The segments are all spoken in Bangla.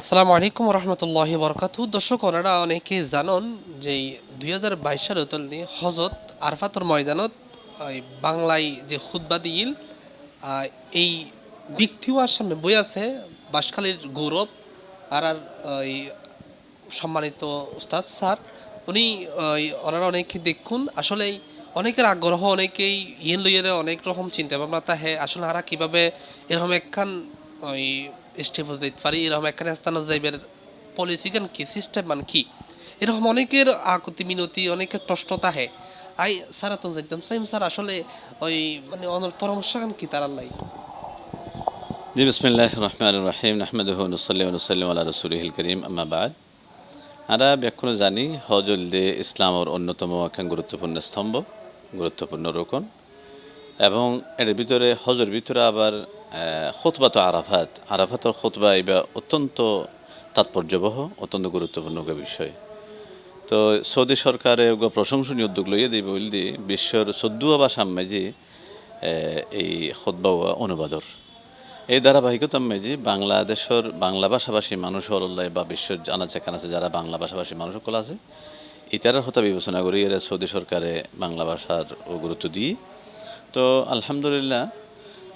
আসসালামু আলাইকুম রহমতুল্লাহ বরকাতু দর্শক, ওনারা অনেকে জানন যে দুই হাজার বাইশ সালে তলনি হজরত আরফাতর ময়দানত বাংলায় যে খুদ্া দিল এই ব্যক্তিওয়ার সামনে বই আছে, বাঁশখালীর গৌরব, আর আর, ওই সম্মানিত উস্তাদ স্যার। উনি ওনারা অনেকে দেখুন আসলে অনেকের আগ্রহ, অনেকেই ইয়েন লইয়ারে অনেক রকম চিন্তা ভাবনা তাহে আসলে হারা কীভাবে এরকম একখান, ওই স্টেপ যাইতে পারি এরকম একখান স্থানে যাইবার পলিসি কেন কি? সিস্টেম মান কি? এরকম অনেকের আকুতি, মিনতি, অনেকের প্রশ্ন তাহে। আই, স্যার তো যাইতাম। সাইম স্যার, আসলে ওই মানে অনর পরামর্শ কেন কি তার লাই? জি বিসমিল্লাহ রহমান রাহিম। নসল্লাম নসল্লাম আল্লাহ রসুলহিল করিম। আম্মা বাদ। আমরা ব্যাখ্যান জানি হজ উলদে ইসলামর অন্যতম একখান গুরুত্বপূর্ণ স্তম্ভ, গুরুত্বপূর্ণ রোকন। এবং এর ভিতরে হজের ভিতরে আবার খোতবা তো আরাফাত। আরাফাতর খোতবা এবার অত্যন্ত তাৎপর্যবহ, অত্যন্ত গুরুত্বপূর্ণ বিষয়। তো সৌদি সরকারে ওগো প্রশংসনীয় উদ্যোগ লইয়ে দিব বলদি বিশ্বর চোদ্দুয়া বা সামনে যে এই খোতবা অনুবাদর। এই ধারাবাহিকতা মেজি বাংলাদেশের বাংলা ভাষাভাষী মানুষ হল্লাই বা বিশ্বের জানাচ্ছে কানাচ্ছে যারা বাংলা ভাষাভাষী মানুষ সকল আছে, ইতারার হতা বিবেচনা করি এরা সৌদি সরকারে বাংলা ভাষার গুরুত্ব দিই তো আলহামদুলিল্লাহ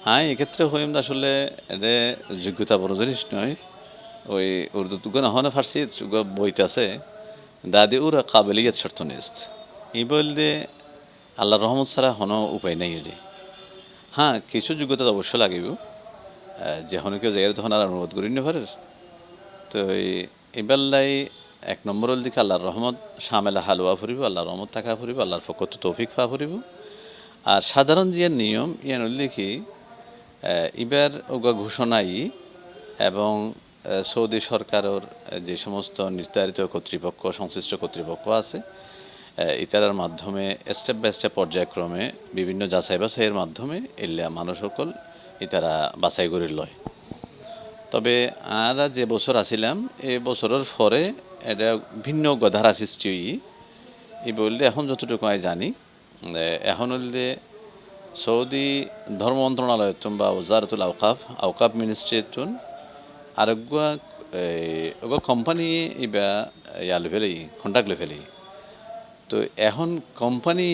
হ্যাঁ এক্ষেত্রে হইম আসলে এটা যোগ্যতা বড় জিনিস নয়। ওই উর্দু তুগো না হনে ফার্সি বইতে আছে। দাদি উরা কাবেলিয়ত শর্ত নিস্ত এই বলতে আল্লাহ রহমত ছাড়া হনো উপায় নাই এটি। হ্যাঁ কিছু যোগ্যতা তো অবশ্য লাগিব। যে যেখন কেউ যাই তখন আর অনুরোধ করি না পারে তো এবারলাই এক নম্বরের দিকে আল্লাহর রহমত, সামেলা হালুয়া ফুরিব, আল্লাহর রহমত থাকা ফুরিব, আল্লাহর ফকত তৌফিক ফা ফুরিব। আর সাধারণ যে নিয়ম, ইয়ান দেখি এবার ওগা ঘোষণাই এবং সৌদি সরকারের যে সমস্ত নির্ধারিত কর্তৃপক্ষ, সংশ্লিষ্ট কর্তৃপক্ষ আছে ইতারার মাধ্যমে স্টেপ বাই স্টেপ পর্যায়ক্রমে বিভিন্ন যাচাই বাছাইয়ের মাধ্যমে এলিয়া মানুষ সকল ইতারা বাছাই করে লয়। তবে আর যে বছর আসিলাম এই বছরের পরে এটা ভিন্ন ধারা সৃষ্টি এই বললে এখন যতটুকু আমি জানি এখন হলে সৌদি ধর্ম মন্ত্রণালয় বা ওজারতুল আউকাফ আউকাফ মিনিস্ট্রিতুন আরোগ্য ওগো কোম্পানি ইবা, ইয়াল ফেলেই কন্ট্যাক্ট লে ফেলেই। তো এখন কোম্পানি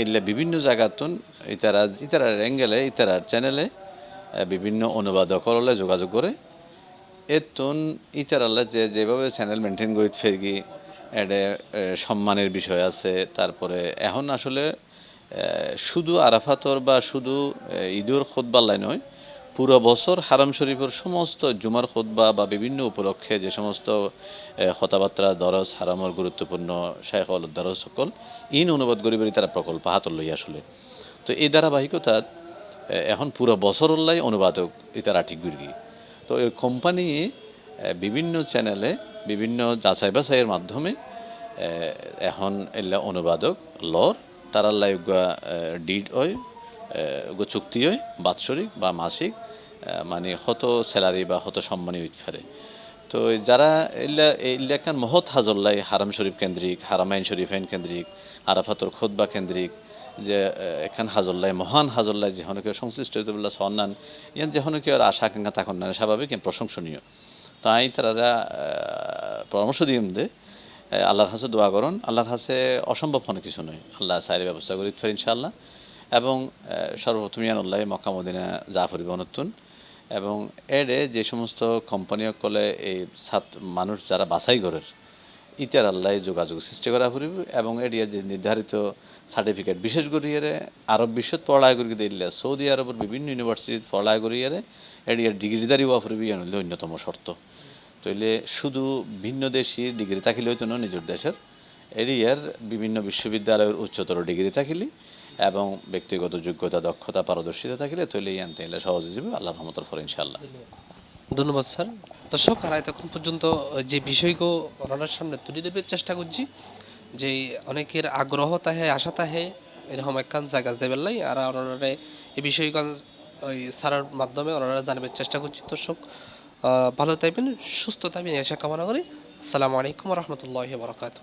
এলে বিভিন্ন জায়গাতুন ইতারা ইতারার অ্যাঙ্গেলে ইতারার চ্যানেলে বিভিন্ন অনুবাদক হলে যোগাযোগ করে। এতুন ইতারালে যে, যেভাবে চ্যানেল মেনটেন করে ফেরগি এটা সম্মানের বিষয় আছে, তারপরে এখন আসলে শুধু আরাফাতর বা শুধু ঈদুর খোদবাল্লাই নয়, পুরো বছর হারাম শরীফের সমস্ত জুমার খোদবা বা বিভিন্ন উপলক্ষে যে সমস্ত কথাবার্তা, দরজ, হারামর গুরুত্বপূর্ণ শেখ দরজ সকল, ইন অনুবাদ গরিবের তারা প্রকল্প হাতল লই আসলে। তো এই ধারাবাহিকতা এখন পুরো বছর লাই অনুবাদক ইতারা ঠিক গুরগি তো এই কোম্পানি বিভিন্ন চ্যানেলে, বিভিন্ন যাচাই বাছাইয়ের মাধ্যমে এখন এলা অনুবাদক, লর তারা লাই ডিড হয় চুক্তি হয় বাৎসরিক বা মাসিক মানে হত স্যালারি বা হত সম্মানী হইতে তো যারা এলা এলাকার মহৎ হাজল্লাই হারাম শরীফ কেন্দ্রিক, হারামাইন শরীফ শরীফাইন কেন্দ্রিক আরাফাতর খোদবা কেন্দ্রিক, যে এখান হাজল্লাই মহান হাজল্লাই যে হনকে সংশ্লিষ্ট হইতে বললা সন্নান ইয়ান যে হনকে আর আশা আকাঙ্ক্ষা তখন না, স্বাভাবিক প্রশংসনীয়। তাই তারা পরামর্শ দিয়ে দে আল্লাহর হাসে দোয়া করুন। আল্লাহর হাসে অসম্ভব কোনো কিছু নয়। আল্লাহ সাইরের ব্যবস্থা করি ফের ইনশাআল্লাহ। এবং সর্বপ্রথম ইয়ানুল্লাহ মক্কা মদিনা জাফরি বনতুন এবং এডে যে সমস্ত কোম্পানি কলে এই সাত মানুষ যারা বাছাই করের ইতার আল্লাহ যোগাযোগ সৃষ্টি করা ফুরিব। এবং এডিয়ার যে নির্ধারিত সার্টিফিকেট বিশেষ করে এর আরব বিশ্বত পড়ায় করি দিলে সৌদি আরবের বিভিন্ন ইউনিভার্সিটিত পড়ায় করি এর এরিয়ার ডিগ্রিদারি হওয়া ফুরিবি অন্যতম শর্ত। তইলে শুধু ভিন্ন দেশি ডিগ্রি থাকিলে হইতো না নিজের দেশের। এরিয়ার বিভিন্ন বিশ্ববিদ্যালয়ের উচ্চতর ডিগ্রি থাকিলে এবং ব্যক্তিগত যোগ্যতা, দক্ষতা, পারদর্শিতা থাকিলে তৈলে ইয়ান তাইলে সহজে যাবে। আল্লাহ রহমতর ফর ইনশাআল্লাহ। ধন্যবাদ, স্যার। দর্শক, আর এতক্ষণ পর্যন্ত যে বিষয়গুলো ওনার সামনে তুলে দেবার চেষ্টা করছি, যে অনেকের আগ্রহ তাহে, আশা তাহে, এরকম একখান জায়গা যাবেন লাই, আর ওনারা এই বিষয়গুলো ওই স্যারের মাধ্যমে ওনারা জানাবার চেষ্টা করছি। দর্শক ভালো থাকবেন সুস্থ থাকবেন আশা কামনা করি। আসসালামু আলাইকুম রহমতুল্লাহ বরকাত